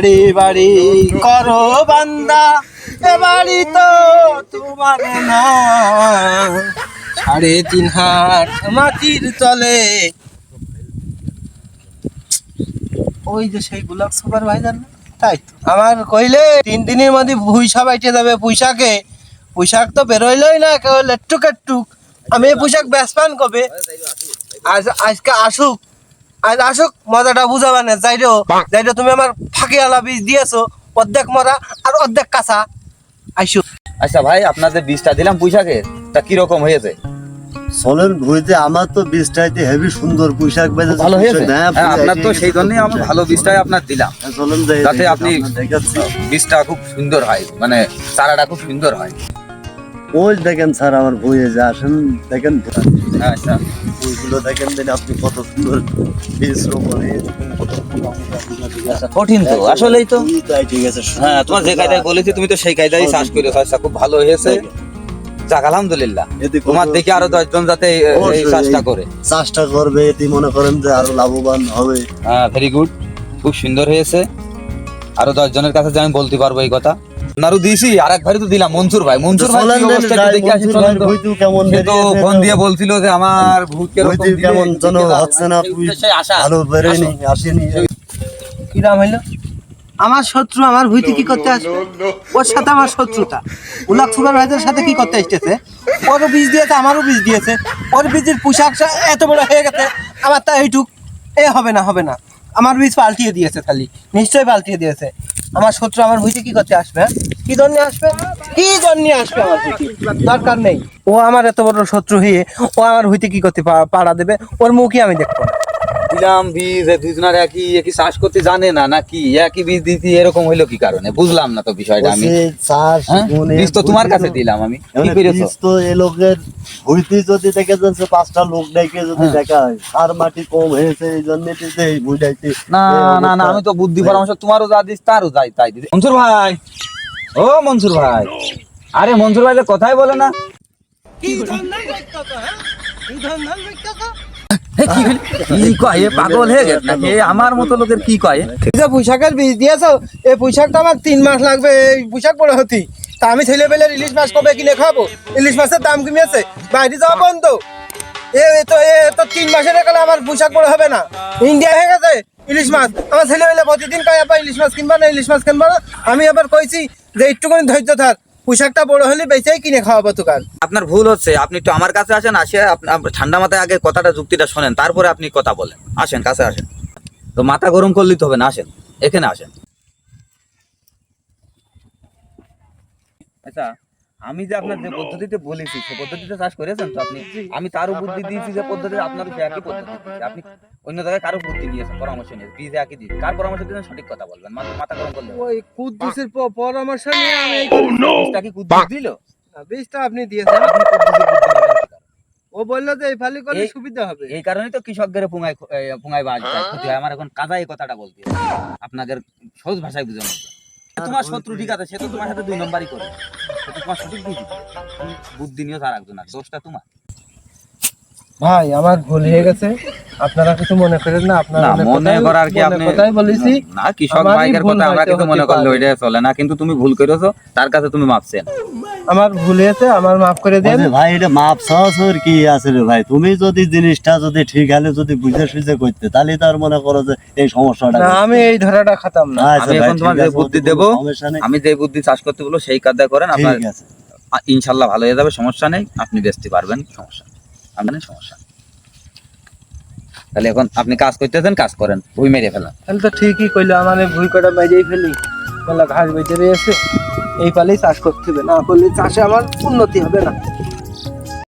বাড়ি বাড়ি করো বান্দা। এ বাড়ি তো তোমার না। সাড়ে তিন হাত মাটির তলে। ওই যে সেই ব্লক সুপারভাইজার না, তাই আমার কইলে তিন দিনের মধ্যে পুঁইশা বাইটে যাবে পুঁইশাকে। পুঁইশাক তো বেরোইলই না, কেউ লেট্টুক একটুক আমি এই পুঁইশাক বেসপান কবে? আজ, আজকে আসুক। আজ আসুক মজাটা বুঝাবা না। যাইরো যাইরো তুমি আমার ফাঁকিওয়ালা বীজ দিয়েছ অর্ধেক মরা আর অর্ধেক কাঁচা। আইসুক আচ্ছা ভাই আপনাদের বীজটা দিলাম পুঁইশাকের তা কীরকম হয়েছে? সোলের ভুঁইতে আমার তো বীজটাইতে হেভি সুন্দর পোশাক বেঁধেছে ভালো হয়েছে? হ্যাঁ, হ্যাঁ আপনার তো সেই জন্যই আমি ভালো বীজটাই আপনার দিলাম। হ্যাঁ, যাই যাতে আপনি- বীজটা খুব সুন্দর হয় মানে চারাটা খুব সুন্দর হয়। ওই দেখেন স্যার আমার বইয়ে যে আসেন দেখেন হ্যাঁ আচ্ছা বইগুলো দেখেন দেন আপনি কত সুন্দর রোপণ কঠিন তো আসলেই তো। ঠিক আছে হ্যাঁ তোমার যে কায়দায় বলেছি তুমি তো সেই কায়দায় চাষ আচ্ছা খুব ভালো হয়েছে। যাক আলহামদুলিল্লাহ। তোমার দেখে আরও দশজন যাতে এই- চাষটা করে। চাষটা করবে এতে মনে করেন যে আরও লাভবান হবে। হ্যাঁ ভেরি গুড খুব সুন্দর হয়েছে। আরও দশ জনের কাছে যে আমি বলতে পারব এই কথা। দিয়েছি আর এক ভাই তো দিলাম। মনসুর ভাই মনসুর ভাই কি অবস্থা দেখে আসি, মনসুর চলেন ভাইয়ের তো। বইতেও কেমন তো ফোন দিয়ে বলছিল যে আমার ভূত কেমন যেন হচ্ছে না ভালো আসেনি। কি নাম হইল? আমার শত্রু আমার ভুইতে কি করতে আসবে? ওর সাথে আমার শত্রুতা। উল্লাখ সুপারভাইজারের সাথে কি করতে ওরও বীজ দিয়েছে আমারও বীজ দিয়েছে। ওর বীজের পোশাক এত বড় হয়ে গেছে আমার তা এইটুক এ হবে না হবে না। আমার বীজ পাল্টিয়ে দিয়েছে খালি। নিশ্চয়ই পাল্টিয়ে দিয়েছে। আমার শত্রু আমার ভুইতে কি করতে আসবে হ্যাঁ? কি জন্য আসবে? কি জন্য আসবে আমার দরকার নেই। ও আমার এত বড় শত্রু হয়ে ও আমার হইতে কি করতে পাড়া দেবে? ওর মুখই আমি দেখব দিলাম বীজ এ দুজনের একই একই চাষ করতে জানে না নাকি একই বীজ দিতে এরকম হইল কি কারণে? বুঝলাম না তো বিষয়টা আমি। চাষ হ্যাঁ? বীজ তো তোমার কাছে দিলাম আমি। কি করেছ? তো এ লোকের ভুইতে যদি দেখে যাচ্ছে পাঁচটা লোক ডেকে যদি হ্যাঁ। দেখা হয় আর মাটি কম হয়েছে এই জন্য এই বুঝাইতে না না না আমি তো বুদ্ধি পরামর্শ তোমারও যা দিস তারও যাই তাই দিস। মনসুর ভাই! ও মনসুর ভাই! আরে মনসুর ভাই কথাই বলে না। কি হ্যাঁ? আমার তিন লাগবে। এই পোশাক তা আমি ছেলে ইলিশ মাছ কবে কিনে ইলিশ দাম তিন পোশাক হবে না। ইন্ডিয়া হয়ে গেছে ইলিশ মাছ। আমার ছেলে পেলে প্রতিদিন কয় ইলিশ মাছ কিনবা না ইলিশ মাছ কিনবা না? আমি আবার কইছি যে, একটুখানি ধৈর্য থাক পোশাকটা বড় হলে বেঁচেই কিনে খাওয়াবো দোকান। আপনার ভুল হচ্ছে, আপনি একটু আমার কাছে আসেন, আসে আপনি- আপনি ঠান্ডা মাথায় আগে কথাটা, যুক্তিটা শোনেন, তারপরে আপনি কথা বলেন। আসেন, কাছে আসেন। তো মাথা গরম করলেই তো হবে না, আসেন, এখানে আসেন। আচ্ছা। আমি যে আপনার যে পদ্ধতিতে বলেছি সে পদ্ধতিতে চাষ করেছেন তো আপনি? আমি তারও বুদ্ধি দিয়েছি যে পদ্ধতি আপনার সে একই পদ্ধতি। আপনি অন্য জায়গায় কারও বুদ্ধি নিয়েছেন পরামর্শ নিয়েছেন বীজ একই দিয়েছি কার পরামর্শ দিয়েছেন? সঠিক কথা বলবেন। মাথা মাথা গরম করলে ওই কুদ্দুসের পরামর্শ নিয়ে আমি এই বীজটা কি কুদ্দুস দিল? বীজটা আপনি দিয়েছেন। আপনি? ও বলল যে এই ফালি করলে সুবিধা হবে। এই কারণেই তো কৃষকদের পুঙ্গায় পুঙ্গায় বাজ যায়। ক্ষতি হয়। আমার এখন কাজা এই কথাটা বলতে। আপনাদের সহজ ভাষায় বুঝে তোমার শত্রু ঠিক আছে সে তো তোমার সাথে দুই নম্বরই করে। তোমার সঠিক বুদ্ধি। বুদ্ধি নিয়েও তার একজন আছে দোষটা তোমার। ভাই আমার ভুল হয়ে গেছে। আপনারা কিছু মনে করেন না আপনারা মনে করার কি আপনি কথাই বলেছি। না কৃষক ভাইয়ের কথা আমরা কিছু মনে করলে। ওইটা চলে না কিন্তু তুমি ভুল করেছ তার কাছে তুমি মাপছেন। আমার ভুল হয়েছে আমার মাফ করে দেন। ভাই এটা মাপ সহসর কি আছে রে ভাই? তুমি যদি জিনিসটা যদি ঠিক হলে যদি বুঝে সুঝে করতে তাহলে তার মনে করো যে এই সমস্যাটা না আমি এই ধরাটা খাতাম না। আচ্ছা আমি এখন তোমার যে বুদ্ধি দেবো। আমি যে বুদ্ধি চাষ করতে বলব সেই কাজটা করেন আপনার ঠিক আছে। আ- ইনশাল্লাহ ভালো হয়ে যাবে সমস্যা নেই আপনি বেচতে পারবেন সমস্যা। আপনার সমস্যা। তাহলে এখন আপনি কাজ করতেছেন কাজ করেন ভুই মেরে ফেলেন। তাহলে তো ঠিকই কইলো আমার ভুই কটা মেরেই ফেলি। বলা ঘাস বেঁচে রয়েছে এই পালেই চাষ করতে হবে না করলে চাষে আমার উন্নতি হবে না।